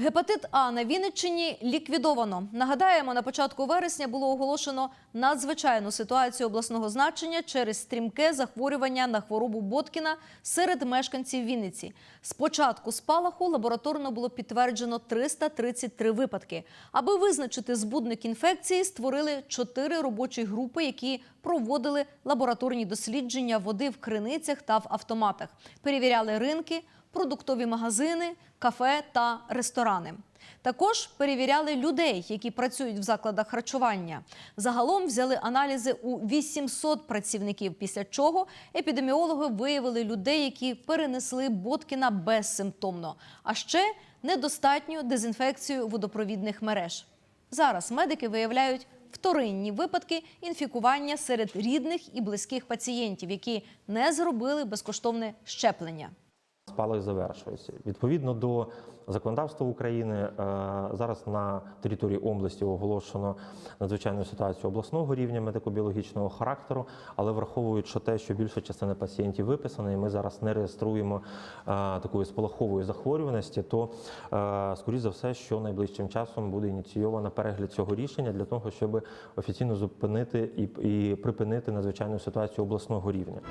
Гепатит А на Вінниччині ліквідовано. Нагадаємо, на початку вересня було оголошено надзвичайну ситуацію обласного значення через стрімке захворювання на хворобу Боткіна серед мешканців Вінниці. З початку спалаху лабораторно було підтверджено 333 випадки. Аби визначити збудник інфекції, створили чотири робочі групи, які проводили лабораторні дослідження води в криницях та в автоматах, перевіряли ринки, продуктові магазини, кафе та ресторани. Також перевіряли людей, які працюють в закладах харчування. Загалом взяли аналізи у 800 працівників, після чого епідеміологи виявили людей, які перенесли Боткіна безсимптомно, а ще недостатню дезінфекцію водопровідних мереж. Зараз медики виявляють вторинні випадки інфікування серед рідних і близьких пацієнтів, які не зробили безкоштовне щеплення. Спалах завершується. Відповідно до законодавства України е, зараз на території області оголошено надзвичайну ситуацію обласного рівня медико-біологічного характеру, але враховуючи те, що більша частина пацієнтів виписана, і ми зараз не реєструємо е, такої спалахової захворюваності, то е, скоріш за все, що найближчим часом буде ініційовано перегляд цього рішення для того, щоб офіційно зупинити і, і припинити надзвичайну ситуацію обласного рівня.